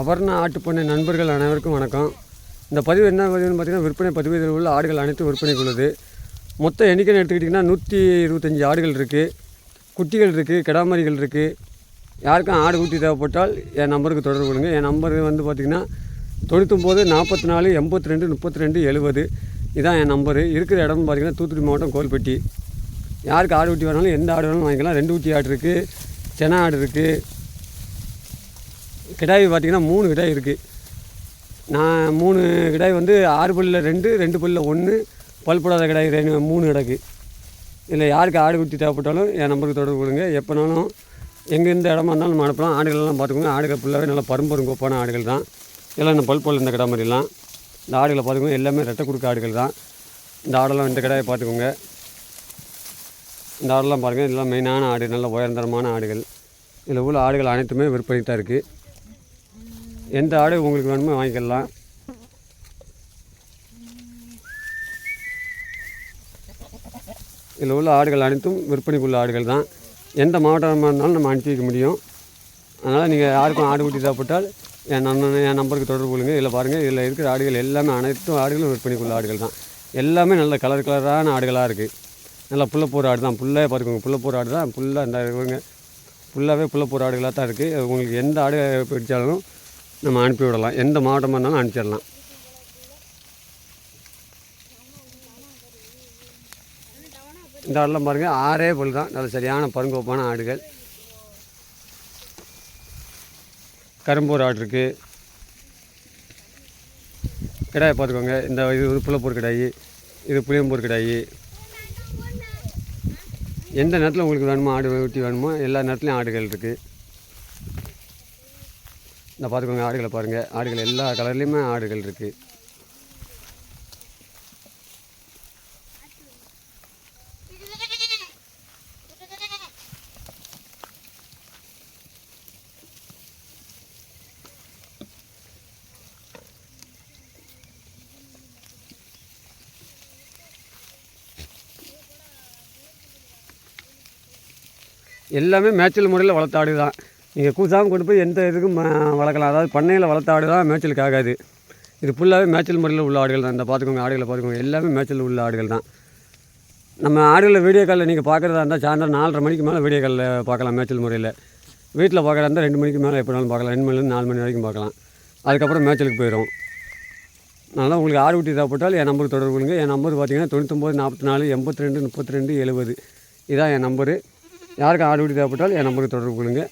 அபர்ணா ஆட்டுப்பண்ணை நண்பர்கள் அனைவருக்கும் வணக்கம். இந்த பதிவு என்ன பதிவுன்னு பார்த்தீங்கன்னா விற்பனை பதிவு இதில் உள்ள ஆடுகள் அனைத்தும் விற்பனைக்கு உள்ளது. மொத்த எண்ணிக்கைன்னு எடுத்துக்கிட்டிங்கன்னா நூற்றி இருபத்தஞ்சி ஆடுகள் இருக்குது குட்டிகள் இருக்குது கிடாமரிகள் இருக்குது யாருக்கும் ஆடு குட்டி தேவைப்பட்டால் என் நம்பருக்கு தொடர்பு கொடுங்க என் நம்பர் வந்து பார்த்திங்கன்னா தொண்ணூத்தொம்பது நாற்பத்தி நாலு எண்பத்தி ரெண்டு முப்பத்தி ரெண்டு எழுபது இதான் என் நம்பரு. இருக்கிற இடம்னு பார்த்திங்கன்னா தூத்துக்குடி மாவட்டம் கோல்பட்டி. யாருக்கு ஆடு குட்டி வேணாலும் எந்த ஆடு வேணாலும் வாங்கிக்கலாம். ரெண்டு குட்டி ஆடு இருக்குது சென ஆடு இருக்குது கிடாய் பார்த்திங்கன்னா மூணு கிடாய் இருக்குது நான் மூணு கிடாய் வந்து ஆறு பல்லில் ரெண்டு ரெண்டு பல்லில் ஒன்று பல் போடாத கிடாய் ரெண்டு மூணு கிடக்கு. இதில் யாருக்கு ஆடு குட்டி தேவைப்பட்டாலும் என் நம்பருக்கு தொடர்பு கொடுங்க எப்போனாலும் எங்கே எந்த இடமா இருந்தாலும் நம்ம அனுப்பலாம். ஆடுகள்லாம் பார்த்துக்கோங்க. ஆடுகள் ஃபுல்லாகவே நல்லா பரம்பரும் கோப்பான ஆடுகள் தான். எல்லாம் இந்த பல் போல் இந்த கடை மாதிரிலாம் இந்த ஆடுகளை பார்த்துக்கோங்க. எல்லாமே ரெட்டை கொடுக்க ஆடுகள் தான். இந்த ஆடெல்லாம் இந்த கடாயை பார்த்துக்கோங்க. இந்த ஆடெல்லாம் பாருங்கள் இதெல்லாம் மெயினான ஆடு. நல்ல உயர்ந்தரமான ஆடுகள். இதில் உள்ள ஆடுகள் அனைத்துமே விற்பனை தான் இருக்குது எந்த ஆடு உங்களுக்கு வேணுமோ வாங்கிக்கலாம். இதில் உள்ள ஆடுகள் அனைத்தும் விற்பனைக்குள்ள ஆடுகள் தான். எந்த மாவட்டமாக இருந்தாலும் நம்ம அனுப்பி வைக்க முடியும். அதனால் நீங்கள் யாருக்கும் ஆடு குட்டி தேவைப்பட்டால் என் அண்ணன் என் நம்பருக்கு தொடர்பு கொள்ளுங்க. இதில் பாருங்கள் இதில் இருக்கிற ஆடுகள் எல்லாமே அனைத்தும் ஆடுகளும் விற்பனைக்குள்ள ஆடுகள் தான். எல்லாமே நல்ல கலர் கலரான ஆடுகளாக இருக்குது நல்லா புள்ளப்போர் ஆடு தான். புல்லே பார்த்துக்கோங்க புள்ளப்போர் ஆடு தான். புல்லாக இந்த இவங்க ஃபுல்லாகவே புள்ளப்போர் ஆடுகளாக தான் இருக்குது உங்களுக்கு எந்த ஆடு பிடிச்சாலும் நம்ம அனுப்பி விடலாம் எந்த மாவட்டமாக இருந்தாலும் அனுப்பிச்சிடலாம். இந்த ஆடெல்லாம் பாருங்கள் ஆறே பல் தான். நல்ல சரியான பருங்கோப்பான ஆடுகள். கரும்பூர் ஆடு இருக்குது கிடாயை பார்த்துக்கோங்க. இந்த இது வந்து புள்ளப்பூர் கிடாயி இது புளியம்பூர் கிடாயி. எந்த நேரத்தில் உங்களுக்கு வேணுமோ ஆடு ஊட்டி வேணுமோ எல்லா நேரத்துலையும் ஆடுகள் இருக்குது இந்த பார்த்துக்கோங்க ஆடுகளை பாருங்கள் ஆடுகள் எல்லா கலர்லேயுமே ஆடுகள் இருக்குது எல்லாமே மேய்ச்சல் முறையில் வளர்த்த ஆடு தான். நீங்கள் கூசாமல் கொண்டு போய் எந்த இதுக்கும் வளர்க்கலாம். அதாவது பண்ணையில் வளர்த்த ஆடு தான் மேய்ச்சலுக்கு ஆகாது. இது ஃபுல்லாகவே மேய்ச்சல் முறையில் உள்ள ஆடுகள் தான். இந்த பார்த்துக்கோங்க ஆடுகளை பார்த்துக்கோங்க எல்லாமே மேய்ச்சல் உள்ள ஆடுகள் தான். நம்ம ஆடுகளை வீடியோ காலில் நீங்கள் பார்க்குறதா இருந்தால் சாயந்தரம் நாலரை மணிக்கு மேலே வீடியோ காலில் பார்க்கலாம் மேய்ச்சல் முறையில். வீட்டில் பார்க்குறதா இருந்தால் ரெண்டு மணிக்கு மேலே எப்படினாலும் பார்க்கலாம் ரெண்டு மணிலேருந்து நாலு மணி வரைக்கும் பார்க்கலாம் அதுக்கப்புறம் மேய்ச்சலுக்கு போயிடும் அதனால் உங்களுக்கு ஆடு குட்டி தேவைப்பட்டால் என் நம்பருக்கு தொடர்பு கொள்ளுங்க. என் நம்பர் பார்த்தீங்கன்னா தொண்ணூத்தொம்பது நாற்பத்தி நாலு எண்பத்தி ரெண்டு முப்பத்தி ரெண்டு எழுபது. இதான் என் நம்பரு யாருக்கு ஆடு குட்டி தேவைப்பட்டால் என் நம்பருக்கு தொடர்பு கொள்ளுங்க.